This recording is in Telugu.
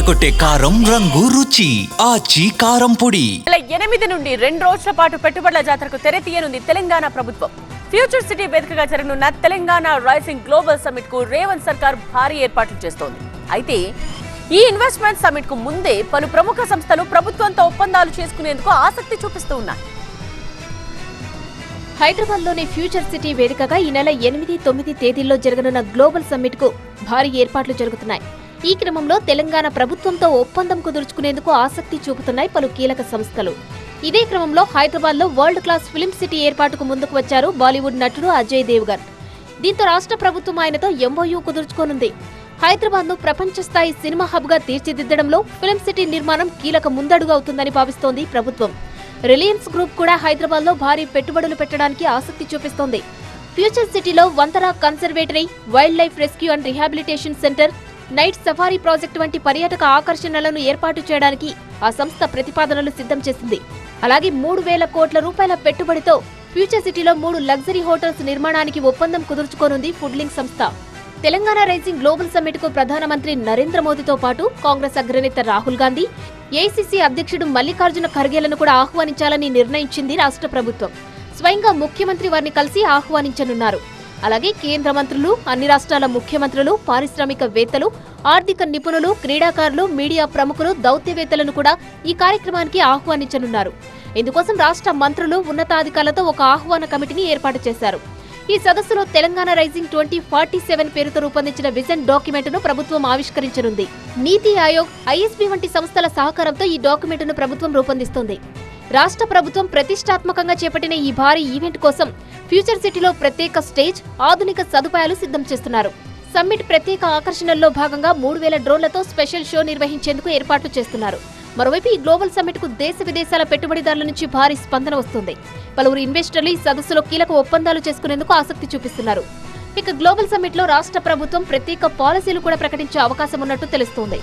అదరగొట్టే కారం రంగు రుచి ఆచి కారం పొడి. ఎనిమిది నుండి రెండు రోజుల పాటు పెట్టుబడుల జాతరకు తెరతీయనుంది తెలంగాణ ప్రభుత్వం. ఫ్యూచర్ సిటీ వేదికగా జరగనున్న తెలంగాణ రైసింగ్ గ్లోబల్ సమ్మిట్కు రేవంత్ సర్కార్ భారీ ఏర్పాట్లు చేస్తోంది. అయితే ఈ ఇన్వెస్ట్మెంట్ సమ్మిట్కు ముందే పలు ప్రముఖ సంస్థలు ప్రభుత్వంతో ఒప్పందాలు చేసుకునేందుకు ఆసక్తి చూపిస్తూ ఉన్నాయి. హైదరాబాద్లోని ఫ్యూచర్ సిటీ వేదికగా ఈ నెల ఎనిమిది తొమ్మిది తేదీల్లో జరగనున్న గ్లోబల్ సమ్మిట్కు భారీ ఏర్పాట్లు జరుగుతున్నాయి. ఈ క్రమంలో తెలంగాణ ప్రభుత్వంతో ఒప్పందం కుదుర్చుకునేందుకు ఆసక్తి చూపుతున్నాయి పలు కీలక సంస్థలు. ఇదే క్రమంలో హైదరాబాద్లో వరల్డ్ క్లాస్ ఫిలిం సిటీ ఏర్పాటుకు ముందుకు వచ్చారు బాలీవుడ్ నటుడు అజయ్ దేవ్గన్. దీంతో రాష్ట్ర ప్రభుత్వం ఆయనతో ఎంఓయూ కుదుర్చుకోనుంది. హైదరాబాద్ను ప్రపంచ స్థాయి సినిమా హబ్గా తీర్చిదిద్దడంలో ఫిలిం సిటీ నిర్మాణం కీలక ముందడుగు అవుతుందని భావిస్తోంది ప్రభుత్వం. రిలయన్స్ గ్రూప్ కూడా హైదరాబాద్లో భారీ పెట్టుబడులు పెట్టడానికి ఆసక్తి చూపిస్తోంది. ఫ్యూచర్ సిటీలో Vantara conservatory wild life rescue and rehabilitation centre night safari project వంటి పర్యాటక ఆకర్షణలను ఏర్పాటు చేయడానికి ఆ సంస్థ ప్రతిపాదనలు సిద్ధం చేసింది. అలాగే మూడు వేల కోట్ల రూపాయల పెట్టుబడితో ఫ్యూచర్ సిటీలో మూడు లగ్జరీ హోటల్స్ నిర్మాణానికి ఒప్పందం కుదుర్చుకోనుంది ఫుడ్లింక్ సంస్థ. తెలంగాణ రైజింగ్ గ్లోబల్ సమ్మిట్కు ప్రధానమంత్రి నరేంద్ర మోదీతో పాటు కాంగ్రెస్ అగ్రనేత రాహుల్ గాంధీ ఏఐసీసీ అధ్యక్షుడు మల్లికార్జున ఖర్గేలను కూడా ఆహ్వానించాలని నిర్ణయించింది రాష్ట్ర ప్రభుత్వం. స్వయంగా ముఖ్యమంత్రి వారిని కలిసి ఆహ్వానించనున్నారు. అలాగే కేంద్ర మంత్రులు అన్ని రాష్ట్రాల ముఖ్యమంత్రులు పారిశ్రామికవేత్తలు ఆర్థిక నిపుణులు క్రీడాకారులు మీడియా ప్రముఖులు దౌత్యవేత్తలను కూడా ఈ కార్యక్రమానికి ఆహ్వానించనున్నారు. ఇందుకోసం రాష్ట్ర మంత్రులు ఉన్నతాధికారులతో ఒక ఆహ్వాన కమిటీని ఏర్పాటు చేశారు. ఈ సదస్సులో Telangana rising twenty forty seven పేరుతో రూపొందించిన విజన్ డాక్యుమెంట్ను ప్రభుత్వం ఆవిష్కరించనుంది. నీతి ఆయోగ్ ఐఎస్బీ వంటి సంస్థల సహకారంతో ఈ డాక్యుమెంట్ను ప్రభుత్వం రూపొందిస్తుంది. రాష్ట్ర ప్రభుత్వం ప్రతిష్టాత్మకంగా చేపట్టిన ఈ భారీ ఈవెంట్ కోసం ఫ్యూచర్ సిటీలో ప్రత్యేక స్టేజ్ ఆధునిక సదుపాయాలు సిద్ధం చేస్తున్నారు. సమ్మిట్ ప్రత్యేక ఆకర్షణల్లో భాగంగా మూడు వేల డ్రోన్లతో స్పెషల్ షో నిర్వహించేందుకు ఏర్పాట్లు చేస్తున్నారు. మరోవైపు ఈ గ్లోబల్ సమ్మిట్కు దేశ విదేశాల పెట్టుబడిదారుల నుంచి భారీ స్పందన వస్తుంది. పలువురు ఇన్వెస్టర్లు ఈ సదస్సులో కీలక ఒప్పందాలు చేసుకునేందుకు ఆసక్తి చూపిస్తున్నారు. ఇక గ్లోబల్ సమ్మిట్లో రాష్ట్ర ప్రభుత్వం ప్రత్యేక పాలసీలు కూడా ప్రకటించే అవకాశం ఉన్నట్టు తెలుస్తోంది.